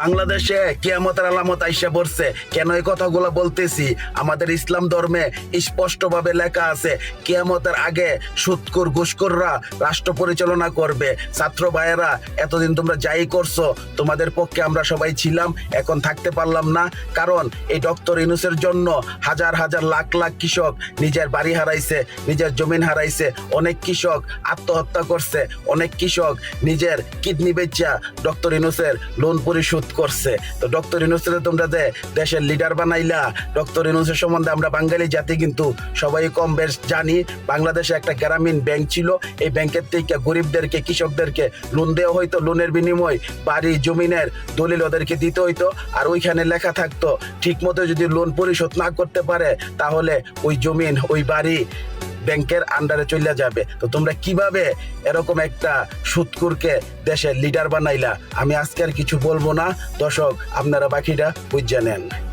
বাংলাদেশে কিয়ামতের আলামত আইসা পড়ছে। কেন এই কথাগুলো বলতেছি? আমাদের ইসলাম ধর্মে স্পষ্টভাবে লেখা আছে, কিয়ামতের আগে সুৎকুর ঘুষখোররা রাষ্ট্র পরিচালনা করবে। ছাত্র ভাইয়েরা, এতদিন তোমরা যাই করছ, তোমাদের পক্ষে আমরা সবাই ছিলাম, এখন থাকতে পারলাম না। কারণ এই ডক্টর ইনুসের জন্য হাজার হাজার লাখ লাখ কৃষক নিজের বাড়ি হারাইছে, নিজের জমিন হারাইছে। অনেক কৃষক আত্মহত্যা করছে, অনেক কৃষক নিজের কিডনি বেচা ডক্টর ইনুসের লোন পরিশোধ করছে। তো ডক্টর ইনুসের তোমরা যে দেশের লিডার বানাইলা, ডক্টর ইনুসের সম্বন্ধে আমরা বাঙালি জাতি কিন্তু সবাই কম বেশ জানি। বাংলাদেশে একটা গ্রামীণ ব্যাংক ছিল, এই ব্যাংকের থেকে গরিবদেরকে, কৃষকদেরকে লোন দেওয়া হইতো। লোনের বিনিময় বাড়ি, জমিনের দলিল ওদেরকে দিতে হইতো। আর ওইখানে লেখা থাকতো ঠিক মতো যদি লোন পরিশোধ না করতে পারে, তাহলে ওই জমিন, ওই বাড়ি ব্যাংকের আন্ডারে চলে যাবে। তো তোমরা কীভাবে এরকম একটা সুৎকুরকে দেশের লিডার বানাইলা? আমি আজকে আর কিছু বলব না। দর্শক, আপনারা বাকিটা বুঝে নেন।